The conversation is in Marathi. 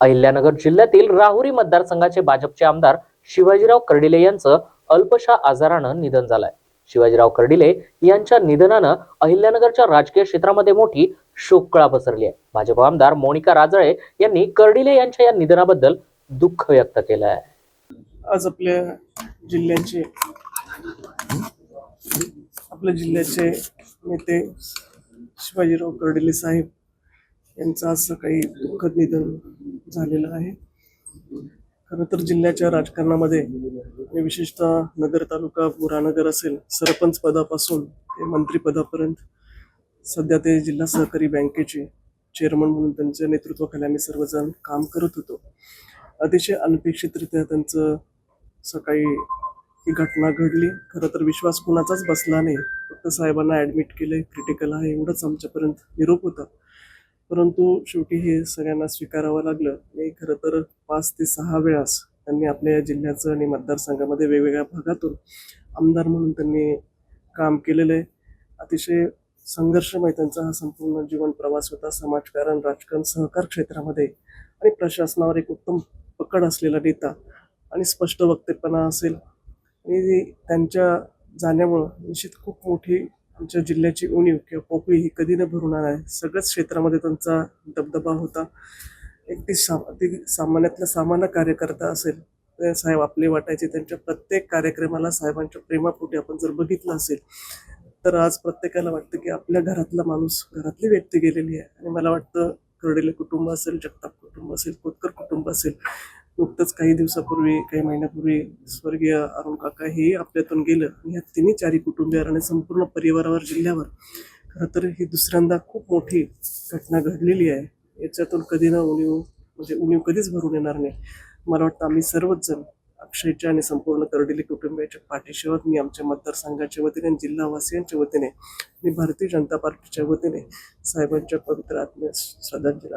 अहिल्यानगर जिल्ह्यातील राहुरी मतदारसंघाचे भाजपचे आमदार शिवाजीराव कर्डिले यांचं अल्पशा आजारानं निधन झालंय. शिवाजीराव कर्डिले यांच्या निधनानं अहिल्यानगरच्या राजकीय क्षेत्रामध्ये मोठी शोककळा पसरली आहे. भाजप आमदार मोनिका राजळे यांनी कर्डिले यांच्या या निधनाबद्दल दुःख व्यक्त केलं आहे आज आपल्या जिल्ह्याचे आपल्या जिल्ह्याचे नेते शिवाजीराव कर्डिले साहेब यांचं आज सकाळी दुःखद निधन झालेलं आहे. खरं तर जिल्ह्याच्या राजकारणामध्ये विशेषतः नगर तालुका पुरानगर असेल सरपंच पदापासून ते मंत्रीपदापर्यंत सध्या ते जिल्हा सहकारी बँकेचे चेअरमन म्हणून त्यांच्या नेतृत्वाखाली आम्ही सर्वजण काम करत होतो. अतिशय अनपेक्षितरित्या त्यांचं सकाळी ही घटना घडली. खरं तर विश्वास कुणाचाच बसला नाही. फक्त साहेबांना ॲडमिट केले क्रिटिकल आहे एवढंच आमच्यापर्यंत निरोप होता. परंतु शेवटी हे सगळ्यांना स्वीकारावं लागलं. आणि खरं तर पाच ते सहा वेळास त्यांनी आपल्या या जिल्ह्याचं आणि मतदारसंघामध्ये वेगवेगळ्या भागातून आमदार म्हणून त्यांनी काम केलेलं आहे. अतिशय संघर्षमय त्यांचा हा संपूर्ण जीवन प्रवास होता. समाजकारण राजकारण सहकार क्षेत्रामध्ये आणि प्रशासनावर एक उत्तम पकड असलेला नेता आणि स्पष्ट वक्तेपणा असेल. आणि त्यांच्या जाण्यामुळं निश्चित खूप मोठी आमच्या जिल्ह्याची उणीव किंवा पोकळी ही कधी न भरून आहे. सगळ्याच क्षेत्रामध्ये त्यांचा दबदबा होता. एक ती सा ती सामान्यातला सामान्य कार्यकर्ता असेल ते साहेब आपले वाटायचे. त्यांच्या प्रत्येक कार्यक्रमाला साहेबांच्या प्रेमापोटी आपण जर बघितलं असेल तर आज प्रत्येकाला वाटतं की आपल्या घरातला माणूस घरातली व्यक्ती गेलेली आहे. आणि मला वाटतं कर्डेले कुटुंब असेल जगताप कुटुंब असेल कोतकर कुटुंब असेल नुकतंच काही दिवसापूर्वी काही महिन्यापूर्वी स्वर्गीय अरुण काका हे आपल्यातून गेलं. ह्या तिन्ही चारी कुटुंबियावर आणि संपूर्ण परिवारावर जिल्ह्यावर खरं तर ही दुसऱ्यांदा खूप मोठी घटना घडलेली आहे. याच्यातून कधी ना उणीव म्हणजे उणीव कधीच भरून येणार नाही. मला वाटतं आम्ही सर्वच जण अक्षयच्या आणि संपूर्ण करडेली कुटुंबियाच्या पाठीशिवाय मी आमच्या मतदारसंघाच्या वतीने आणि जिल्हावासियांच्या वतीने आणि भारतीय जनता पार्टीच्या वतीने साहेबांच्या पवित्र आत्म्यास श्रद्धांजली